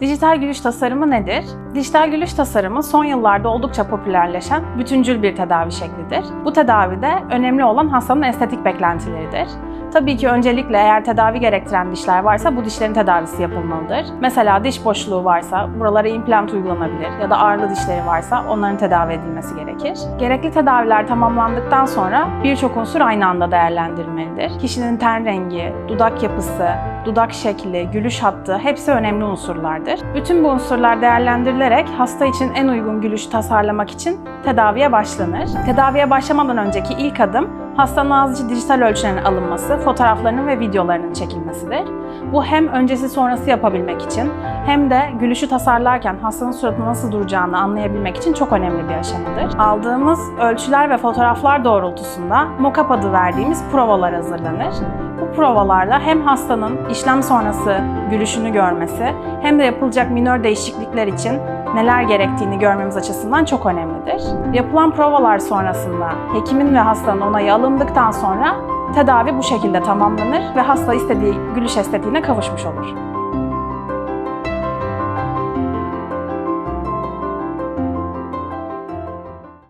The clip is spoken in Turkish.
Dijital gülüş tasarımı nedir? Dijital gülüş tasarımı son yıllarda oldukça popülerleşen bütüncül bir tedavi şeklidir. Bu tedavide önemli olan hastanın estetik beklentileridir. Tabii ki öncelikle eğer tedavi gerektiren dişler varsa bu dişlerin tedavisi yapılmalıdır. Mesela diş boşluğu varsa buralara implant uygulanabilir ya da ağırlı dişleri varsa onların tedavi edilmesi gerekir. Gerekli tedaviler tamamlandıktan sonra birçok unsur aynı anda değerlendirilmelidir. Kişinin ten rengi, dudak yapısı, dudak şekli, gülüş hattı hepsi önemli unsurlardır. Bütün bu unsurlar değerlendirilerek hasta için en uygun gülüşü tasarlamak için tedaviye başlanır. Tedaviye başlamadan önceki ilk adım hastanın ağız içi dijital ölçülerin alınması, fotoğraflarının ve videolarının çekilmesidir. Bu hem öncesi sonrası yapabilmek için hem de gülüşü tasarlarken hastanın suratı nasıl duracağını anlayabilmek için çok önemli bir aşamadır. Aldığımız ölçüler ve fotoğraflar doğrultusunda mock-up adı verdiğimiz provalar hazırlanır. Bu provalarla hem hastanın işlem sonrası gülüşünü görmesi hem de yapılacak minör değişiklikler için neler gerektiğini görmemiz açısından çok önemlidir. Yapılan provalar sonrasında hekimin ve hastanın onayı alındıktan sonra tedavi bu şekilde tamamlanır ve hasta istediği gülüş estetiğine kavuşmuş olur.